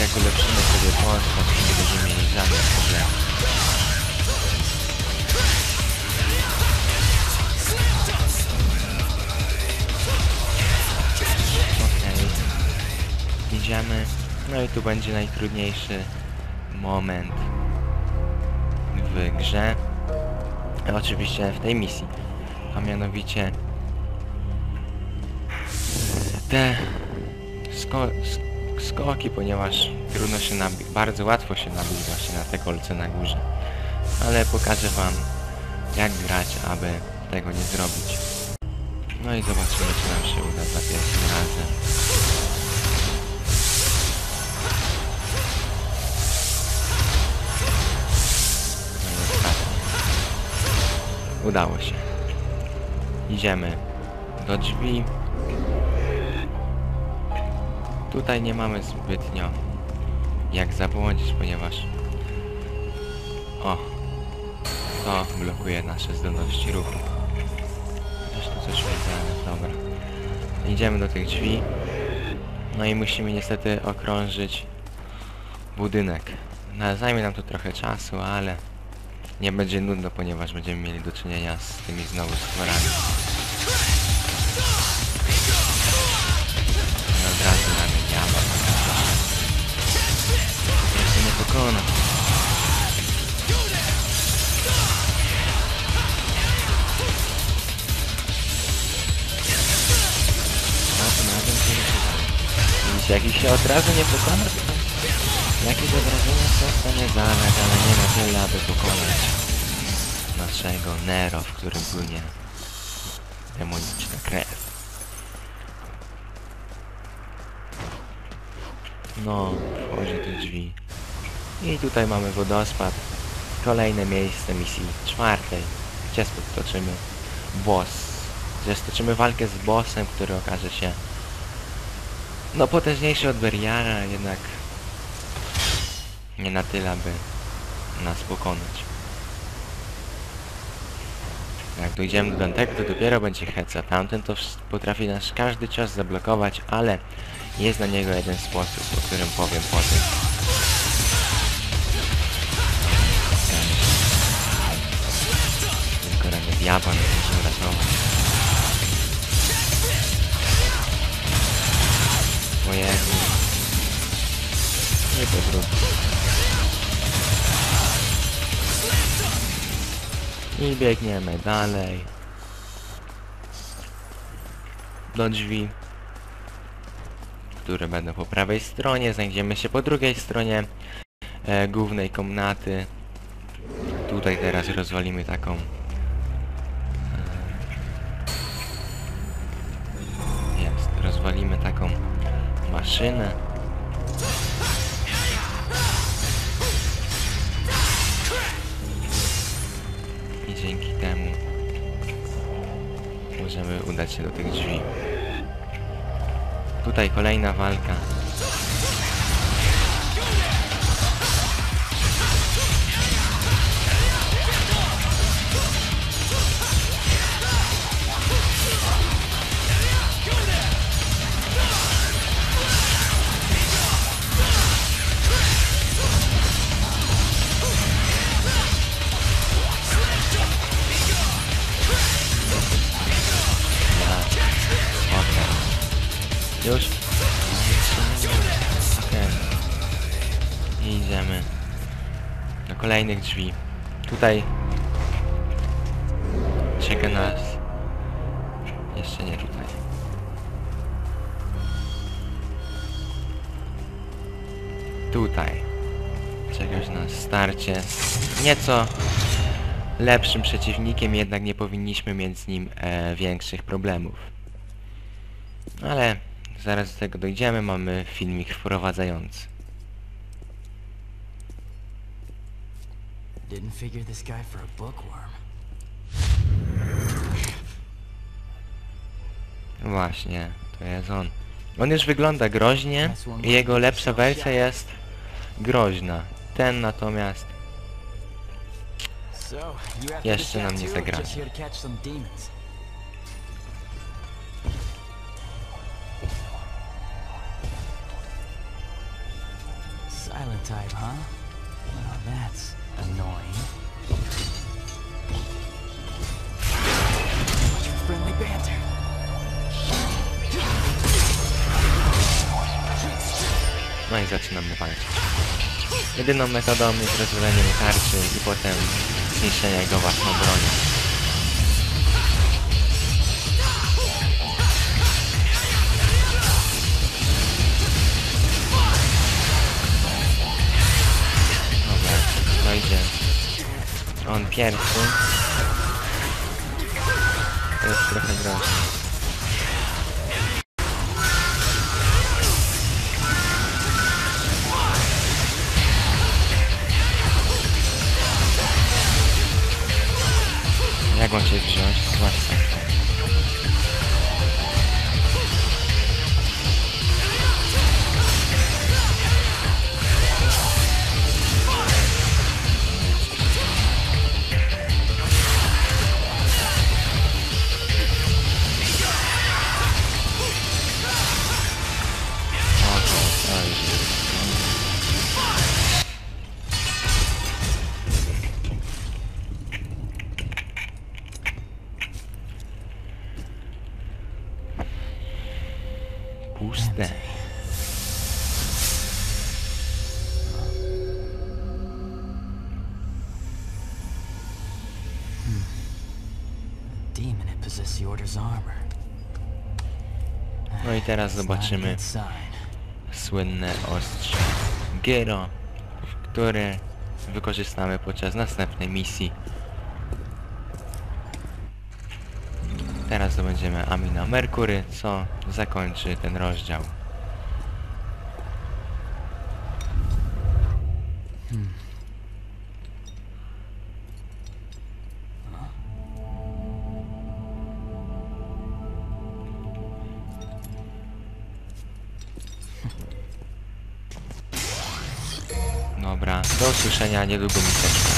jak ulepszymy sobie postać, to nie będziemy mieli żadnych problemów. Okej. Idziemy. No i tu będzie najtrudniejszy moment w grze. Oczywiście w tej misji. A mianowicie te sko sk skoki, ponieważ trudno się nabić, bardzo łatwo się nabić właśnie na te kolce na górze. Ale pokażę wam jak grać, aby tego nie zrobić. No i zobaczymy czy nam się uda za pierwszym razem. No. Udało się. Idziemy do drzwi. Tutaj nie mamy zbytnio jak zabłądzić, ponieważ o, to blokuje nasze zdolności ruchu. Tu coś widzę, dobra. Idziemy do tych drzwi. No i musimy niestety okrążyć budynek. No, zajmie nam to trochę czasu, ale nie będzie nudno, ponieważ będziemy mieli do czynienia z tymi znowu stworami. Pokona. Razem, razem się od razu nie pokona, jakieś obrażenia są w stanie zadać, ale nie na tyle, aby pokonać naszego Nero, w którym płynie demoniczna krew. No, wchodzi te drzwi. I tutaj mamy wodospad. Kolejne miejsce misji czwartej, gdzie stoczymy boss. Gdzie stoczymy walkę z bossem, który okaże się no potężniejszy od Beriara, jednak nie na tyle, aby nas pokonać. Jak dojdziemy do Dantego, to dopiero będzie heca. Tamten to potrafi nas każdy cios zablokować, ale jest na niego jeden sposób, o którym powiem potem. I biegniemy dalej. Do drzwi, które będą po prawej stronie. Znajdziemy się po drugiej stronie e, głównej komnaty. Tutaj teraz rozwalimy taką... e, Jest, rozwalimy taką maszynę. Dzięki temu możemy udać się do tych drzwi. Tutaj kolejna walka. Kolejnych drzwi. Tutaj czeka nas. Jeszcze nie tutaj. Tutaj czeka nas starcie. Nieco lepszym przeciwnikiem, jednak nie powinniśmy mieć z nim e, większych problemów. Ale zaraz do tego dojdziemy, mamy filmik wprowadzający. Didn't figure this guy for a bookworm. Właśnie, to jest on. On już wygląda groźnie i jego lepsza wersja jest groźna. Ten natomiast Jeszcze nam nie demons? silent type, huh? Well, that's No zaczynamy walczyć. Jedyną metodą jest rozwalenie tarczy i potem zniszczenie go własną bronią. Dobra, dojdzie. On pierwszy. To jest trochę groźne. Jak cię wziąć? Armor. No i teraz zobaczymy słynne ostrze Gyro, które wykorzystamy podczas następnej misji. Teraz zdobędziemy Amina Merkury, co zakończy ten rozdział. Dobra, do usłyszenia niedługo miseczka.